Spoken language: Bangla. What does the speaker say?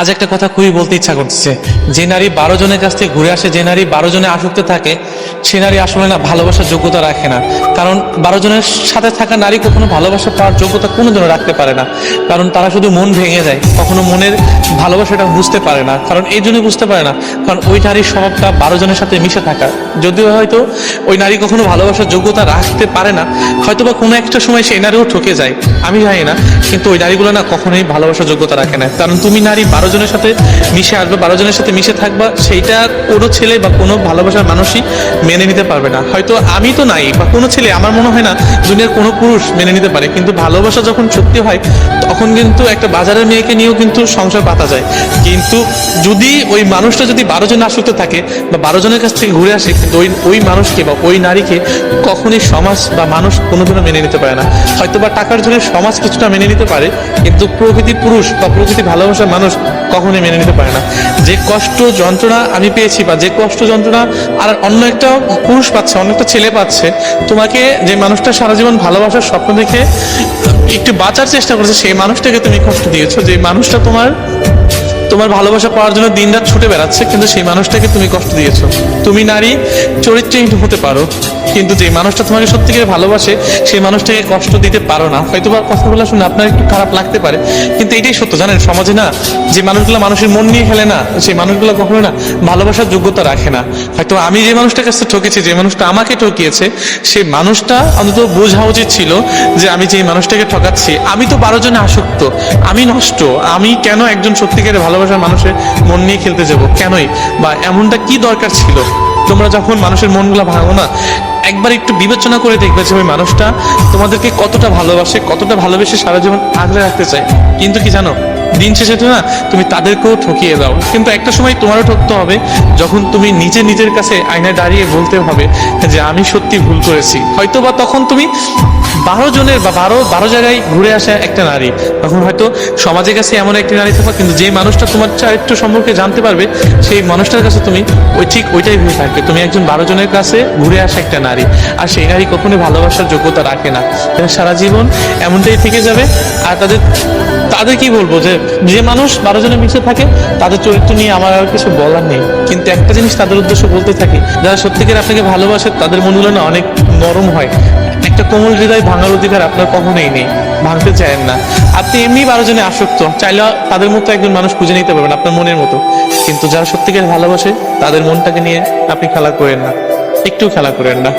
আজ একটা কথা খুবই বলতে ইচ্ছা করতেছে। যে নারী বারো জনের কাছ থেকে ঘুরে আসে, যে নারী বারো জনে আসক্ত থাকে, সে নারী আসলে না ভালোবাসার যোগ্যতা রাখে না। কারণ বারো জনের সাথে থাকা নারী কখনো ভালোবাসা পাওয়ার যোগ্যতা কোনো জন্য রাখতে পারে না। কারণ তারা শুধু মন ভেঙে যায়, কখনো মনের ভালোবাসাটা বুঝতে পারে না। কারণ এই জন্য বুঝতে পারে না, কারণ ওই নারীর স্বভাবটা বারো জনের সাথে মিশে থাকা। যদিও হয়তো ওই নারী কখনো ভালোবাসার যোগ্যতা রাখতে পারে না হয়তো বা কোনো একটা সময় সেই নারীও ঠকে যায়। আমি জানি না, কিন্তু ওই নারীগুলো না কখনোই ভালোবাসার যোগ্যতা রাখে না। কারণ তুমি নারী বারো জনের সাথে মিশে আসবে, বারো জনের সাথে মিশে থাকবা, সেইটা কোনো ছেলে বা কোনো ভালোবাসার মানুষই মেনে নিতে পারবে না। হয়তো আমি তো নাই বা কোনো ছেলে, আমার মনে হয় না দুনিয়ার কোনো পুরুষ মেনে নিতে পারে, কিন্তু ভালোবাসা যখন সত্যি হয়, তখন কিন্তু একটা বাজারের মেয়েকে নিয়েও কিন্তু সংসার পাতা যায়। কিন্তু যদি ওই মানুষটা যদি বারো জন আসক্ত থাকে বা বারো জনের কাছ থেকে ঘুরে আসে, কিন্তু ওই ওই মানুষকে বা ওই নারীকে কখনই সমাজ বা মানুষ কোনোদিনও মেনে নিতে পারে না। হয়তো বা টাকার জন্য সমাজ কিছুটা মেনে নিতে পারে, কিন্তু প্রকৃতি পুরুষ বা প্রকৃতি ভালোবাসার মানুষ কখনোই মেনে নিতে পারে না। যে কষ্ট যন্ত্রণা আমি পেয়েছি বা যে কষ্ট যন্ত্রণা আর অন্য একটা পুরুষ পাচ্ছে, অন্য একটা ছেলে পাচ্ছে, তোমাকে যে মানুষটা সারা জীবন ভালোবাসার স্বপ্ন দেখে একটু বাঁচার চেষ্টা করেছে, সেই মানুষটাকে তুমি কষ্ট দিয়েছ। যে মানুষটা তোমার তোমার ভালোবাসা পাওয়ার জন্য দিনরাত ছুটে বেড়াচ্ছে, কিন্তু সেই মানুষটাকে তুমি কষ্ট দিয়েছ। তুমি নারী, চরিত্রহীন হতে পারো। কিন্তু যে মানুষটা তোমাকে সত্যিকারে ভালোবাসে সেই মানুষটাকে কষ্ট দিতে পারো না। হয়তো বা কথাগুলো শুনে আপনার একটু খারাপ লাগতে পারে, কিন্তু এটাই সত্য। জানেন, সমাজে না, যে মানুষগুলো মানুষের মন নিয়ে খেলে না, সেই মানুষগুলো কখনো না ভালোবাসার যোগ্যতা রাখে না। হয়তো আমি যে মানুষটার কাছে ঠকেছি, যে মানুষটা আমাকে ঠকিয়েছে সেই মানুষটা অন্তত বোঝা উচিত ছিল যে আমি যে মানুষটাকে ঠকাচ্ছি, আমি তো বারো জনে আসক্ত, আমি নষ্ট, আমি কেন একজন সত্যিকারের ভালোবাসার মানুষের মন নিয়ে খেলতে যাব? কেনই? বা এমনটা কি দরকার ছিল? তোমরা যখন মানুষের মনগুলো ভাঙো না একবার একটু বিবেচনা করে দেখবে যে ওই মানুষটা তোমাদেরকে কতটা ভালোবাসে, কতটা ভালোবেসে সারা জীবন আগলে রাখতে চায়। কিন্তু কি জানো? দিন শেষে তো না, তুমি তাদেরকেও ঠকিয়ে দাও। কিন্তু একটা সময় তোমারও ঠকতে হবে, যখন তুমি নিজে নিজের কাছে আয়নায় দাঁড়িয়ে বলতে হবে যে আমি সত্যি ভুল করেছি। হয়তো বা তখন তুমি বারো জনের বা বারো বারো জায়গায় ঘুরে আসা একটা নারী। তখন হয়তো সমাজের কাছে এমন একটি নারী থাকবে, কিন্তু যে মানুষটা তোমার চারিত্র সম্পর্কে জানতে পারবে, সেই মানুষটার কাছে তুমি ওই ঠিক ওইটাই ভেবে থাকবে। তুমি একজন বারো জনের কাছে ঘুরে আসা একটা নারী। আর সেই নারী কখনোই ভালোবাসার যোগ্যতা রাখে না। সারা জীবন এমনটাই থেকে যাবে, আর তাদের তাদের কি বলব যে যে মানুষ বারো জনে মিশে থাকে, তাদের চরিত্র নিয়ে আমার আর কিছু বলার নেই। কিন্তু একটা জিনিস তাদের উদ্দেশ্য বলতে থাকি, যারা সত্যিকার আপনাকে ভালোবাসে, তাদের মনগুলো না অনেক নরম হয়। একটা কোমল হৃদয় ভাঙার অধিকার আপনার কখনোই নেই, ভাঙতে চায়েন না। আপনি এমনি বারো জনে আসক্ত, চাইলে তাদের মতো একজন মানুষ খুঁজে নিতে পারবেন আপনার মনের মতো। কিন্তু যারা সত্যিকার ভালোবাসে, তাদের মনটাকে নিয়ে আপনি খেলা করেন না, একটু খেলা করেন না।